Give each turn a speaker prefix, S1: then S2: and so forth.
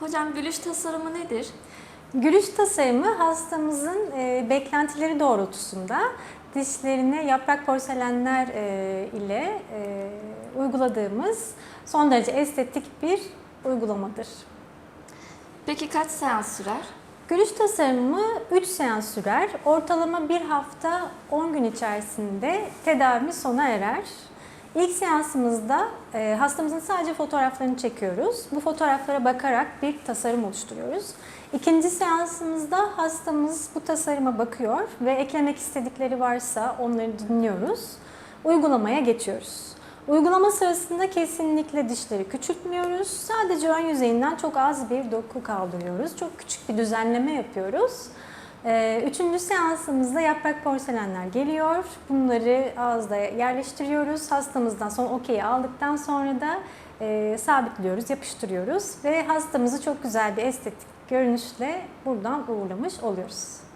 S1: Hocam gülüş tasarımı nedir?
S2: Gülüş tasarımı hastamızın e, beklentileri doğrultusunda dişlerine yaprak porselenler e, ile e, uyguladığımız son derece estetik bir uygulamadır.
S1: Peki kaç seans sürer?
S2: Gülüş tasarımı 3 seans sürer. Ortalama bir hafta 10 gün içerisinde tedavi sona erer. İlk seansımızda e, hastamızın sadece fotoğraflarını çekiyoruz. Bu fotoğraflara bakarak bir tasarım oluşturuyoruz. İkinci seansımızda hastamız bu tasarıma bakıyor ve eklemek istedikleri varsa onları dinliyoruz. Uygulamaya geçiyoruz. Uygulama sırasında kesinlikle dişleri küçültmüyoruz. Sadece ön yüzeyinden çok az bir doku kaldırıyoruz. Çok küçük bir düzenleme yapıyoruz. Ee, Üçüncü seansımızda yaprak porselenler geliyor. Bunları ağızda yerleştiriyoruz. Hastamızdan sonra okey aldıktan sonra da e, sabitliyoruz, yapıştırıyoruz ve hastamızı çok güzel bir estetik görünüşle buradan uğurlamış oluyoruz.